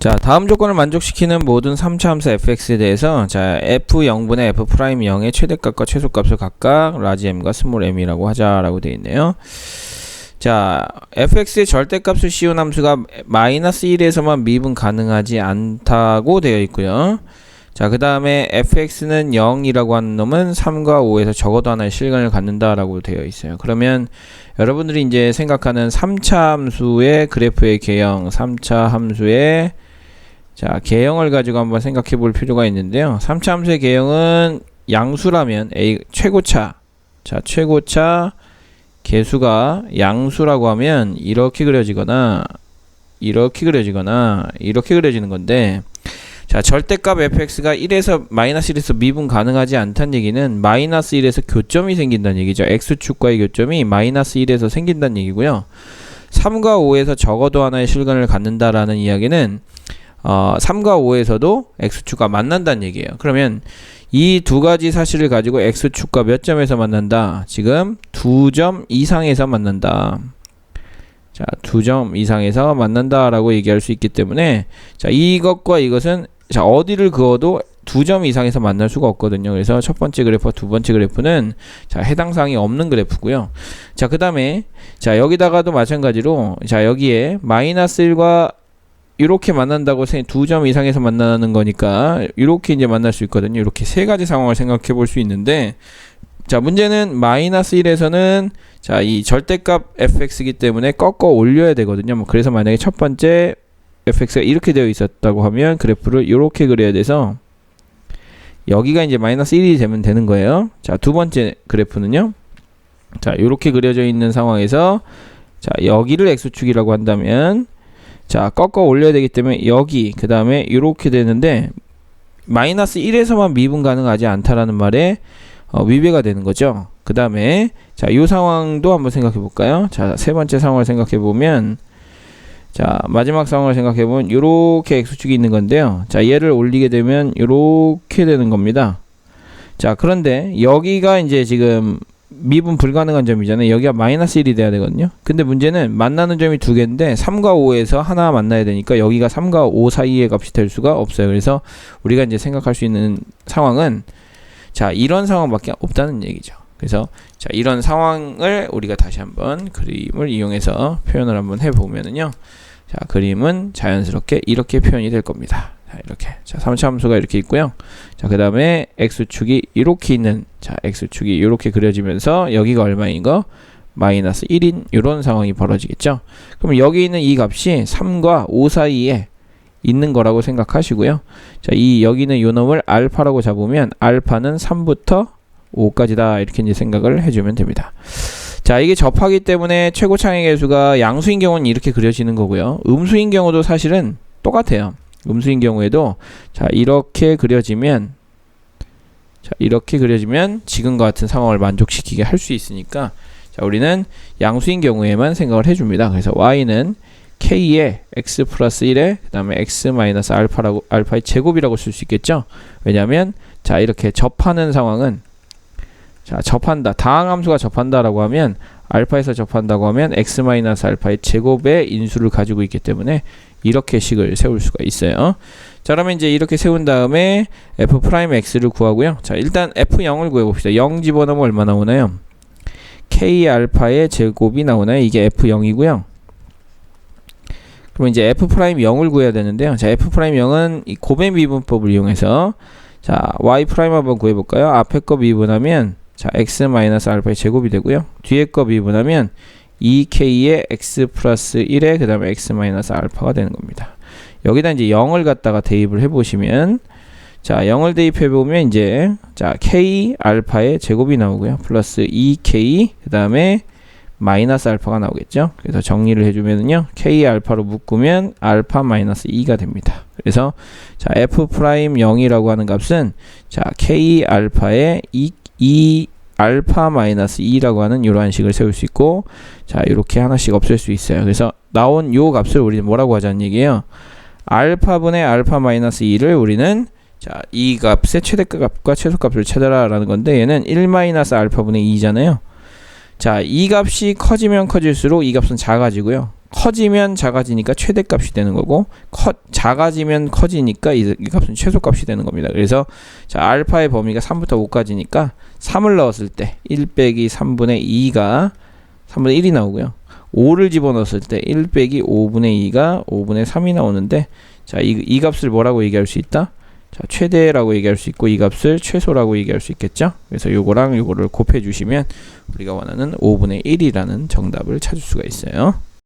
자, 다음 조건을 만족시키는 모든 3차 함수 fx에 대해서 자, f0분의 f 프라임 0의 최대값과 최소값을 각각 라지 m과 스몰 m이라고 하자라고 되어 있네요. 자, fx의 절대값을 씌운 함수가 마이너스 1에서만 미분 가능하지 않다고 되어 있고요. 자, 그 다음에 fx는 0이라고 하는 놈은 3과 5에서 적어도 하나의 실근을 갖는다 라고 되어 있어요. 그러면 여러분들이 이제 생각하는 3차 함수의 그래프의 개형, 3차 함수의 자, 개형을 가지고 한번 생각해 볼 필요가 있는데요. 3차 함수의 개형은 양수라면 A 최고차. 자, 최고차 개수가 양수라고 하면 이렇게 그려지거나 이렇게 그려지거나 이렇게 그려지는 건데 자, 절대값 fx가 1에서 마이너스 1에서 미분 가능하지 않다는 얘기는 마이너스 1에서 교점이 생긴다는 얘기죠. x축과의 교점이 마이너스 1에서 생긴다는 얘기고요. 3과 5에서 적어도 하나의 실근을 갖는다라는 이야기는 어, 3과 5에서도 x축과 만난다는 얘기예요. 그러면 이 두 가지 사실을 가지고 x축과 몇 점에서 만난다? 지금 두 점 이상에서 만난다. 자, 두 점 이상에서 만난다라고 얘기할 수 있기 때문에 자, 이것과 이것은 자, 어디를 그어도 두 점 이상에서 만날 수가 없거든요. 그래서 첫 번째 그래프와 두 번째 그래프는 자, 해당 사항이 없는 그래프고요. 자, 그다음에 자, 여기다가도 마찬가지로 자, 여기에 마이너스 1과 이렇게 만난다고 두 점 이상에서 만나는 거니까 이렇게 이제 만날 수 있거든요. 이렇게 세 가지 상황을 생각해 볼 수 있는데 자 문제는 마이너스 1에서는 자 이 절대값 fx이기 때문에 꺾어 올려야 되거든요. 뭐 그래서 만약에 첫 번째 fx가 이렇게 되어 있었다고 하면 그래프를 이렇게 그려야 돼서 여기가 이제 마이너스 1이 되면 되는 거예요. 자 두 번째 그래프는요. 자 이렇게 그려져 있는 상황에서 자 여기를 x축이라고 한다면 자 꺾어 올려야 되기 때문에 여기 그 다음에 이렇게 되는데 마이너스 1에서만 미분 가능하지 않다라는 말에 어, 위배가 되는 거죠. 그 다음에 자이 상황도 한번 생각해 볼까요? 자 세 번째 상황을 생각해 보면 자 마지막 상황을 생각해 보면 이렇게 x축이 있는 건데요. 자 얘를 올리게 되면 이렇게 되는 겁니다. 자 그런데 여기가 이제 지금 미분 불가능한 점이잖아요. 여기가 마이너스 1이 돼야 되거든요. 근데 문제는 만나는 점이 두 개인데 3과 5에서 하나 만나야 되니까 여기가 3과 5 사이의 값이 될 수가 없어요. 그래서 우리가 이제 생각할 수 있는 상황은 자, 이런 상황밖에 없다는 얘기죠. 그래서 자, 이런 상황을 우리가 다시 한번 그림을 이용해서 표현을 한번 해 보면은요. 자, 그림은 자연스럽게 이렇게 표현이 될 겁니다. 자, 이렇게. 자, 3차 함수가 이렇게 있고요. 자, 그 다음에 x축이 이렇게 있는, 자, x축이 이렇게 그려지면서 여기가 얼마인 거? 마이너스 1인 이런 상황이 벌어지겠죠. 그럼 여기 있는 이 값이 3과 5 사이에 있는 거라고 생각하시고요. 자, 이 여기는 요 놈을 알파라고 잡으면 알파는 3부터 5까지다 이렇게 이제 생각을 해주면 됩니다. 자, 이게 접하기 때문에 최고 창의 개수가 양수인 경우는 이렇게 그려지는 거고요. 음수인 경우도 사실은 똑같아요. 음수인 경우에도 자 이렇게 그려지면 자 이렇게 그려지면 지금과 같은 상황을 만족시키게 할 수 있으니까 자 우리는 양수인 경우에만 생각을 해줍니다. 그래서 y는 k의 x 플러스 1에 그 다음에 x 마이너스 알파라고 알파의 제곱이라고 쓸 수 있겠죠. 왜냐하면 자 이렇게 접하는 상황은 자 접한다 다항함수가 접한다라고 하면 알파에서 접한다고 하면 x 마이너스 알파의 제곱의 인수를 가지고 있기 때문에 이렇게 식을 세울 수가 있어요. 자, 그러면 이제 이렇게 세운 다음에 f 프라임 x를 구하고요. 자, 일단 f0을 구해 봅시다. 0 집어넣으면 얼마 나오나요? k 알파의 제곱이 나오나요? 이게 f0이고요. 그럼 이제 f 프라임 0을 구해야 되는데요. 자, f 프라임 0은 이 고배 미분법을 이용해서 자, y 프라임 한번 구해 볼까요? 앞에 거 미분하면 자, x 마이너스 알파의 제곱이 되고요. 뒤에 거 미분하면 2k의 x 플러스 1에 그 다음에 x 마이너스 알파가 되는 겁니다. 여기다 이제 0을 갖다가 대입을 해보시면 자 0을 대입해 보면 이제 자 k 알파의 제곱이 나오고요. 플러스 2k 그 다음에 마이너스 알파가 나오겠죠. 그래서 정리를 해주면은요. k 알파로 묶으면 알파 마이너스 2가 됩니다. 그래서 자 f 프라임 0이라고 하는 값은 자 k 알파의 2, 2 알파 마이너스 2라고 하는 이러한 식을 세울 수 있고 자 이렇게 하나씩 없앨 수 있어요. 그래서 나온 요 값을 우리는 뭐라고 하자는 얘기예요? 알파분의 알파 마이너스 2를 우리는 자 이 값의 최대값과 최소값을 찾아라 라는 건데 얘는 1 마이너스 알파분의 2잖아요. 자 이 값이 커지면 커질수록 이 값은 작아지고요 커지면 작아지니까 최대값이 되는 거고 커, 작아지면 커지니까 이, 이 값은 최소값이 되는 겁니다. 그래서 자 알파의 범위가 3부터 5까지니까 3을 넣었을 때 1 빼기 3분의 2가 3분의 1이 나오고요. 5를 집어넣었을 때 1 빼기 5분의 2가 5분의 3이 나오는데 자, 이, 이 값을 뭐라고 얘기할 수 있다? 자, 최대라고 얘기할 수 있고 이 값을 최소라고 얘기할 수 있겠죠? 그래서 요거랑 요거를 곱해 주시면 우리가 원하는 5분의 1이라는 정답을 찾을 수가 있어요.